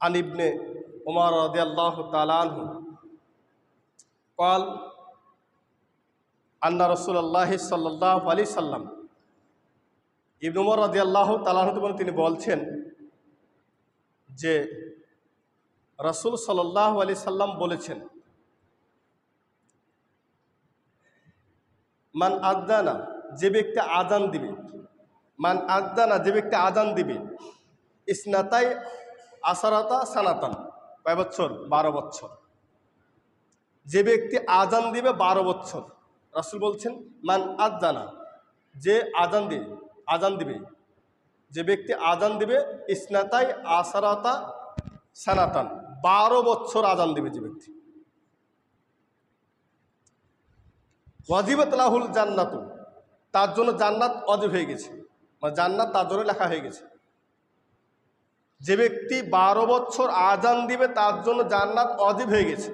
আনিবনে ওমর রদি তালান কল আন্না রসুল্লাহ সাল্লাহ আলি সাল্লাম ইবন উমর রদি তালান তালাহতে বলে তিনি বলছেন যে রসুল সাল্লাহ আলি সাল্লাম বলেছেন, মান আদানা, যে ব্যক্তি আদান দিবে, মান আদানা, যে ব্যক্তি আদান দিবে, ইসনাতাই আসারাতা সানাতান কয় বছর? বারো বছর। যে ব্যক্তি আজান দিবে বারো বছর। রাসুল বলছেন, মান আদানা যে আজান দিবে আজান দিবে। যে ব্যক্তি আজান দিবে, ইসনাতাই আসারাতা সানাতান বারো বছর আজান দিবে যে ব্যক্তি। ওয়াজিবত জান্নাত। তার জন্য জান্নাত অজীব হয়ে গেছে। মানে জান্নাত তার জন্য লেখা হয়ে গেছে। যে ব্যক্তি বারো বছর আজান দিবে, তার জন্য জান্নাত অজীব হয়ে গেছে।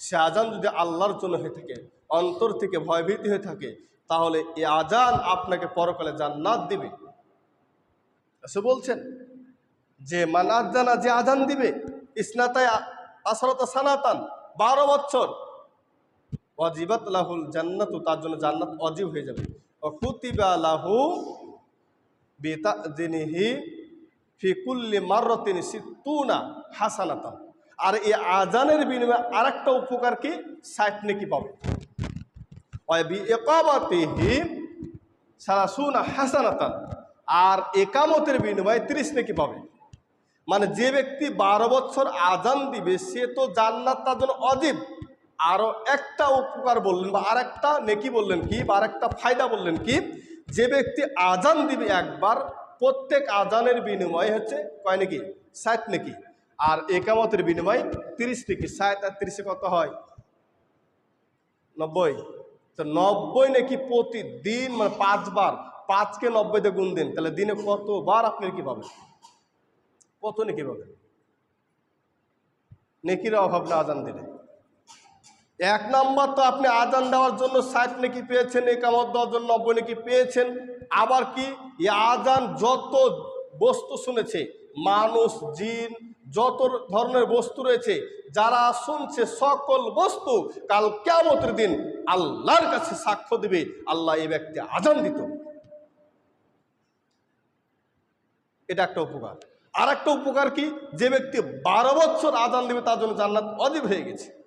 সে আজান যদি আল্লাহর জন্য হয়ে থাকে, অন্তর থেকে ভয়ভীতি হয়ে থাকে, তাহলে এই আজান আপনাকে পরকালে জান্নাত দিবে। সে বলছেন যে, মান আজানা যে আজান দিবে ইসনাতায় আসরতা সানাতান, বারো বছর অজিবাত লাহুল জান্নাতু, তার জন্য জান্নাত অজীব হয়ে যাবে। অকুতিবা লাহু বেতা জিনিহি ফিকুল্লি মাররতিন সিত্তুনা হাসানাতান আর এই আজানের বিনিময়ে আর একটা উপকার কি? ষাট নেকি পাবে। একাবাতিহি সারাসুনা হাসানাতান। আর একামতের বিনিময়ে তিরিশ নেকি পাবে। মানে যে ব্যক্তি বারো বছর আজান দিবে, সে তো জান্নাত তার জন্য অজীব। আরও একটা উপকার বললেন বা আর একটা নেকি বললেন কি বা আর একটা ফায়দা বললেন কি? যে ব্যক্তি আজান দিবে একবার, প্রত্যেক আজানের বিনিময় হচ্ছে কয় নাকি? ষাট নাকি? আর একামতের বিনিময় তিরিশ নাকি? ষাট আর তিরিশে কত হয়? নব্বই। তো নব্বই নাকি প্রতিদিন মানে পাঁচবার, পাঁচকে নব্বইতে গুণ দিন, তাহলে দিনে কতবার আপনি কি পাবেন? কত নেকি পাবেন? নেকির অভাব না আজান দিলে। এক নম্বর তো আপনি আজান দেওয়ার জন্য ষাট নাকি পেয়েছেন একামত দেওয়ার জন্য নব্বই নাকি পেয়েছেন। আবার কি? এই আজান যত বস্তু শুনেছে, মানুষ, জিন, যত ধরনের বস্তু রয়েছে, যারা শুনছে সকল বস্তু, কাল কেমতের দিন আল্লাহর কাছে সাক্ষ্য দিবে, আল্লাহ এই ব্যক্তি আজান দিত। এটা একটা উপকার। আর একটা উপকার কি? যে ব্যক্তি বারো বছর আজান দিবে, তার জন্য জান্নাত অজীব হয়ে গেছে।